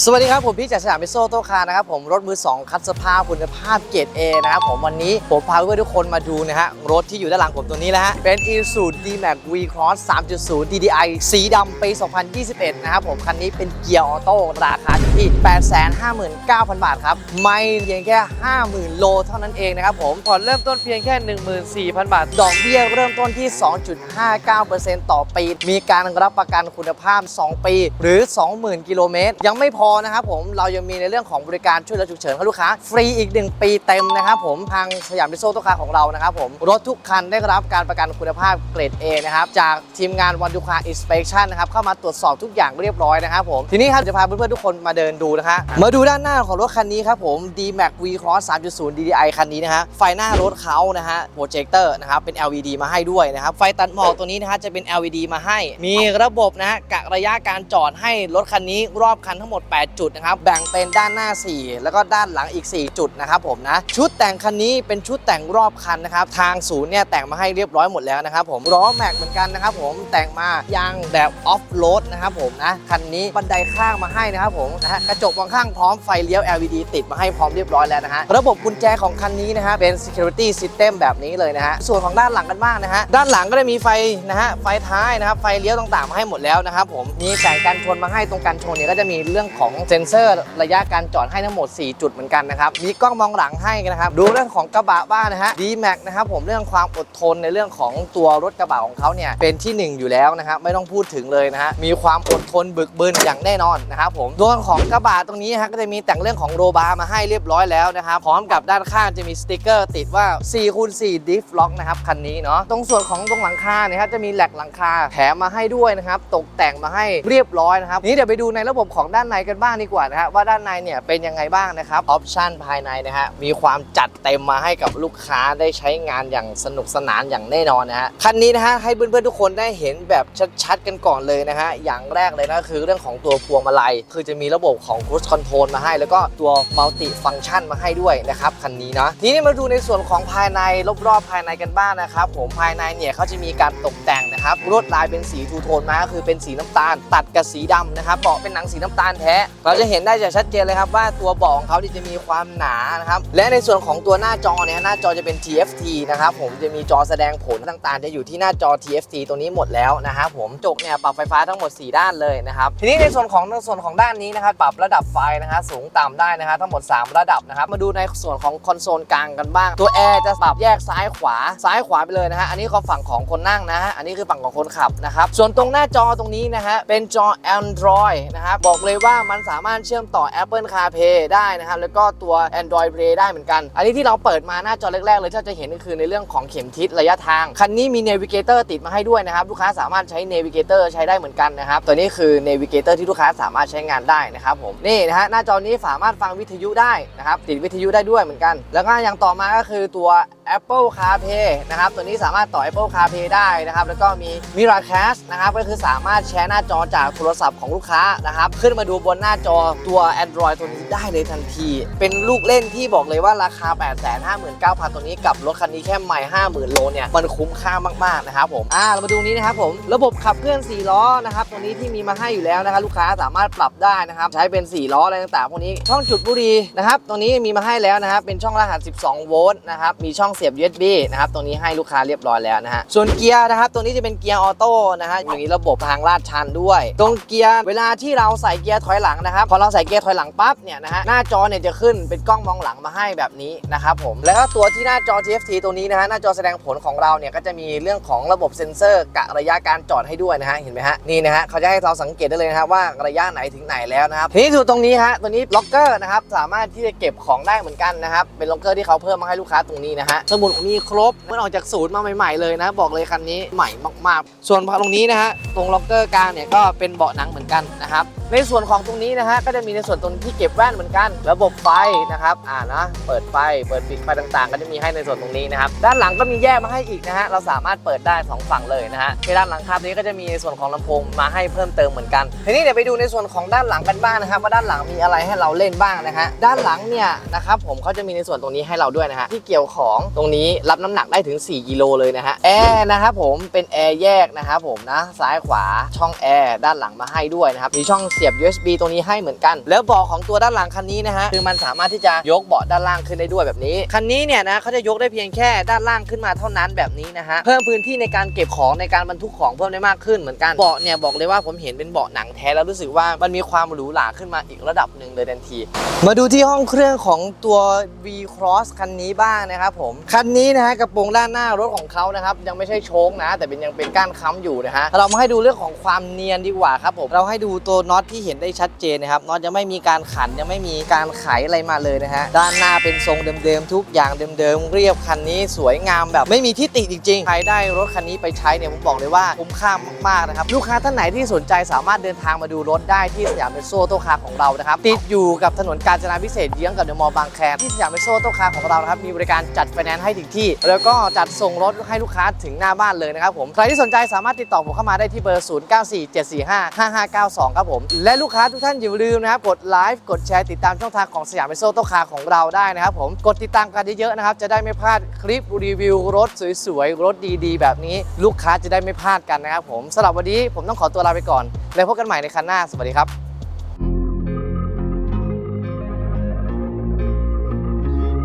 สวัสดีครับ ผมพี่จากสยามมิโซโตคานะครับผมรถมือ 2 คัดสภาพคุณภาพเกรด A นะครับผมวันนี้ผมพาเพื่อนทุกคนมาดูนะฮะรถที่อยู่ด้านหลังผมตัวนี้แล้วฮะเป็น i s u D-Max V-Cross 3.0 DDI สีดำปี 2021 นะครับผมคันนี้เป็นเกียร์ออโต้ราคาอยู่ที่ 859,000 บาทครับ ไม่เพียงแค่ 50,000 โลเท่านั้นเองนะครับผมผ่อนเริ่มต้นเพียงแค่ 14,000 บาท ดอกเบี้ยเริ่มต้นที่ 2.59%ต่อปี มีการรับประกันคุณภาพ 2 ปี หรือ 20,000 กิโลเมตรยังไม่พออนะครับผมเรายังมีในเรื่องของบริการช่วยเหลือฉุกเฉินให้ลูกค้า ฟรีอีก 1 ปีเต็มนะครับผมทางสยามดิโซโตคาของเรานะครับผมรถทุกคันได้รับการประกันคุณภาพเกรด A นะครับจากทีมงานวันดูคาอินสเป t ชันนะครับเข้ามาตรวจสอบทุกอย่างเรียบร้อยนะครับผมทีนี้ครับจะพาเพื่อนๆทุกคนมาเดินดูนะฮะมาดูด้านหน้าของรถคันนี้ครับผม D-Max V-Cross 3.0 DDI คันนี้นะฮะไฟหน้ารถเขานะฮะโปรเจคเตอร์นะครับเป็น LED มาให้ด้วยนะครับไฟตัดหมอกตัวนี้นะฮะจะเป็น LED มาให้ มีระบบนะฮะกะระยะการจอดให้รถคันนี้รอบคันทั้งหมด8 จุดนะครับ แบ่งเป็นด้านหน้า 4 แล้วก็ด้านหลังอีก 4 จุดนะครับผมนะ ชุดแต่งคันนี้เป็นชุดแต่งรอบคันนะครับ ทางศูนย์เนี่ยแต่งมาให้เรียบร้อยหมดแล้วนะครับผม ล้อแม็กเหมือนกันนะครับผม แต่งมายางแบบออฟโรดนะครับผมนะ คันนี้บันไดข้างมาให้นะครับผมนะฮะ กระจกมองข้างพร้อมไฟเลี้ยว LED ติดมาให้พร้อมเรียบร้อยแล้วนะฮะ ระบบกุญแจของคันนี้นะฮะ เป็น security system แบบนี้เลยนะฮะ ส่วนของด้านหลังกันบ้างนะฮะ ด้านหลังก็ได้มีไฟนะฮะ ไฟท้ายนะครับ ไฟเลี้ยวต่างๆมาให้หมดแล้วนะครับผม มีแสงกันชนมาให้ตรงกันชนเนี่ยก็จะมีเรื่องของเซ็นเซอร์ระยะการจอดให้ทั้งหมด 4 จุดเหมือนกันนะครับ มีกล้องมองหลังให้นะครับ ดูเรื่องของกระบะบ้างนะฮะ D-Max นะครับผมเรื่องความอดทนในเรื่องของตัวรถกระบะของเขาเนี่ยเป็นที่หนึ่งอยู่แล้วนะครับไม่ต้องพูดถึงเลยนะฮะมีความอดทนบึกบึนอย่างแน่นอนนะครับผมตัวของกระบะตรงนี้ฮะก็จะมีแต่งเรื่องของโรบาร์มาให้เรียบร้อยแล้วนะครับพร้อมกับด้านข้างจะมีสติกเกอร์ติดว่า4คูณ4 diff lock นะครับคันนี้เนาะตรงส่วนของตรงหลังคาเนี่ยครับจะมีแหลกหลังคาแถมมาให้ด้วยนะครับตกแต่งมาให้เรียบร้อยนะครับนี้เดี๋ยวไปดูในระบบของด้านในกันันบ้างดีกว่านะฮะว่าด้านในเนี่ยเป็นยังไงบ้างนะครับออปชันภายในนะฮะมีความจัดเต็มมาให้กับลูกค้าได้ใช้งานอย่างสนุกสนานอย่างแน่นอนนะฮะคันนี้นะฮะให้เพื่อนๆทุกคนได้เห็นแบบชัดๆกันก่อนเลยนะฮะอย่างแรกเลยนะคือเรื่องของตัวพวงมาลัย คือจะมีระบบของ cruise control มาให้ แล้วก็ตัว multi function มาให้ด้วยนะครับคันนี้นะทีนี้มาดูในส่วนของภายในรอบๆภายในกันบ้างนะครับผมภายในเนี่ยเขาจะมีการตกแต่งนะครับลวดลายเป็นสีทูโทนมาก็คือเป็นสีน้ำตาล ตัดกับสีดำนะครับเบาะเป็นหนังสีน้ำตาลแท้เราจะเห็นได้จากชัดเจนเลยครับว่าตัวเบาะของเขาที่จะมีความหนานะครับ และในส่วนของตัวหน้าจอเนี่ยหน้าจอจะเป็น TFT นะครับผมจะมีจอแสดงผลต่างๆ จะอยู่ที่หน้าจอ TFT ตัวนี้หมดแล้วนะครับผมจกเนี่ยปรับไฟฟ้าทั้งหมด 4 ด้านเลยนะครับทีนี้ในส่วนของในส่วนของด้านนี้นะครับปรับระดับไฟนะครับสูงต่ำได้นะครับทั้งหมด 3 ระดับนะครับมาดูในส่วนของคอนโซลกลางกันบ้าง ตัวแอร์จะปรับแยกซ้ายขวาซ้ายขวาไปเลยนะฮะอันนี้คือฝั่งของคนนั่งนะฮะอันนี้คือฝั่งของคนขับนะครับส่วนตรงหน้าจอตรงนี้นะฮะเป็นจอ Android นะครับบอกเลยว่ามันสามารถเชื่อมต่อ Apple CarPlay ได้นะครับ แล้วก็ตัว Android Play ได้เหมือนกัน อันนี้ที่เราเปิดมาหน้าจอแรกๆ เลยที่เราจะเห็นก็คือในเรื่องของเข็มทิศระยะทาง คันนี้มี Navigator ติดมาให้ด้วยนะครับ ลูกค้าสามารถใช้ Navigator ใช้ได้เหมือนกันนะครับ ตัวนี้คือ Navigator ที่ลูกค้าสามารถใช้งานได้นะครับผม นี่นะฮะหน้าจอนี้สามารถฟังวิทยุได้นะครับ ติดวิทยุได้ด้วยเหมือนกัน แล้วก็อย่างต่อมาก็คือตัว Apple CarPlay นะครับ ตัวนี้สามารถต่อ Apple CarPlay ได้นะครับ แล้วก็มี Miracast นะครับ ก็คือสามารถแชร์หน้าจอจากโทรศัพท์ของลูกค้านะครับ ขึ้นมาดูบนนหน้าจอตัว Android ตัวนี้ได้เลยทันที เป็นลูกเล่นที่บอกเลยว่าราคา 859,000 ตัวนี้กับรถคันนี้แค่ใหม่ 50,000 โลเนี่ย มันคุ้มค่ามาก ๆ นะครับผม อ่า เรามาดูนี้นะครับผม ระบบขับเคลื่อน 4 ล้อนะครับ ตัวนี้ที่มีมาให้อยู่แล้วนะครับ ลูกค้าสามารถปรับได้นะครับ ใช้เป็น 4 ล้ออะไรต่างๆ พวกนี้ ช่องจุดบุรีนะครับตรงนี้มีมาให้แล้วนะครับ เป็นช่องรหัส 12 โวลต์นะครับ มีช่องเสียบ USB นะครับตรงนี้ให้ลูกค้าเรียบร้อยแล้วนะฮะ ส่วนเกียร์นะครับ ตัวนี้จะเป็นเกียร์ออโต้นะฮะอย่างนี้ระบบทางลาดชันด้วย ตรงเกียร์เวลาที่เราใส่เกียร์ถอยหลังนะครับพอเราใส่เกียร์ถอยหลังปั๊บเนี่ยนะฮะหน้าจอเนี่ยจะขึ้นเป็นกล้องมองหลังมาให้แบบนี้นะครับผมแล้วก็ตัวที่หน้าจอ TFT ตัวนี้นะฮะหน้าจอแสดงผลของเราเนี่ยก็จะมีเรื่องของระบบเซ็นเซอร์กะระยะการจอดให้ด้วยนะฮะเห็นไหมฮะนี่นะฮะเขาจะให้เราสังเกตได้เลยนะครับว่าระยะไหนถึงไหนแล้วนะครับทีนี้ดูตรงนี้ฮะตัวนี้ล็อกเกอร์นะครับสามารถที่จะเก็บของได้เหมือนกันนะครับเป็นล็อกเกอร์ที่เขาเพิ่มมาให้ลูกค้าตรงนี้นะฮะสมุดมีครบเมื่อออกจากศูนย์มาใหม่ๆเลยนะ บอกเลยคันนี้ใหม่มากๆ ส่วนตรงนี้นะฮะตรงล็อกเกอร์กลางเนี่ยก็เป็นเบาะหนังเหมือนกันนะครับ ในส่วนของตรงนี้นะฮะก็จะมีในส่วนตรงที่เก็บแว่นเหมือนกัน ระบบไฟนะครับอ่านะเปิดไฟเปิดปิดไฟต่างๆ ก็จะมีให้ในส่วนตรงนี้นะครับด้านหลังก็มีแยกมาให้อีกนะฮะเราสามารถเปิดได้สองฝั่งเลยนะฮะในด้านหลังคาตัวนี้ก็จะมีในส่วนของลำโพงมาให้เพิ่มเติมเหมือนกันทีนี้เดี๋ยวไปดูในส่วนของด้านหลังกันบ้างนะครับว่าด้านหลังมีอะไรให้เราเล่นบ้างนะฮะด้านหลังเนี่ยนะครับผมเขาจะมีในส่วนตรงนี้ให้เราด้วยนะฮะที่เกี่ยวของตรงนี้รับน้ำหนักได้ถึง 4 กิโลเลยนะฮะแอร์นะครับผมเป็นแอร์แยกนะครับผมนะซ้ายขวาช่องแอร์ด้านหลังมาให้ด้วยนะครับมีช่องสียบสียบ USB ตรงนี้ให้เหมือนกัน แล้วเบาะของตัวด้านหลังคันนี้นะฮะคือมันสามารถที่จะยกเบาะด้านล่างขึ้นได้ด้วยแบบนี้ คันนี้เนี่ยนะเขาจะยกได้เพียงแค่ด้านล่างขึ้นมาเท่านั้นแบบนี้นะฮะเพิ่มพื้นที่ในการเก็บของในการบรรทุกของเพิ่มได้มากขึ้นเหมือนกันเบาะเนี่ยบอกเลยว่าผมเห็นเป็นเบาะหนังแท้แล้วรู้สึกว่ามันมีความหรูหราขึ้นมาอีกระดับหนึ่งเลยทันที มาดูที่ห้องเครื่องของตัว V Cross คันนี้บ้างนะครับผมคันนี้นะฮะกระโปรงด้านหน้ารถของเขานะครับยังไม่ใช่โชคนะ แต่เป็นยังเป็นก้านค้ำอยู่นะฮะเรามาให้ดูเรื่องของความเนียนดีกว่าครับผมเราให้ดูตัวน็อตที่เห็นได้ชัดเจนนะครับน็อตยังไม่มีการขันยังไม่มีการไขอะไรมาเลยนะฮะด้านหน้าเป็นทรงเดิมๆทุกอย่างเดิมๆเรียบคันนี้สวยงามแบบ ไม่มีที่ติจริงๆใครได้รถคันนี้ไปใช้เนี่ยผมบอกเลยว่าคุ้มค่ามากๆนะครับลูกค้าท่านไหนที่สนใจสามารถเดินทางมาดูรถได้ที่สยามเปโซโตคาของเรานะครับติดอยู่กับถนนกาญจนาพิเศษเยื้องกับเดอะมอลล์บางแคที่สยามเปโซโตคาของเรานะครับมีบริการจัดไฟแนนซ์ให้ถึงที่ แล้วก็จัดส่งรถให้ลูกค้าถึงหน้าบ้านเลยนะครับผมใครที่สนใจสามารถติดต่อผมเข้ามาได้ที่เบอร์ 0947455592 ครับผมและลูกค้าทุกท่านอย่าลืมนะครับกดไลฟ์กดแชร์ติดตามช่องทางของสยามเปโซโตคาของเราได้นะครับผมกดติดตามกันเยอะๆนะครับจะได้ไม่พลาดคลิปรีวิวรถสวยๆรถดีๆ แบบนี้ลูกค้าจะได้ไม่พลาดกันนะครับผมสำหรับวันนี้ผมต้องขอตัวลาไปก่อน แล้วพบกันใหม่ในครั้งหน้าสวัสดีครับ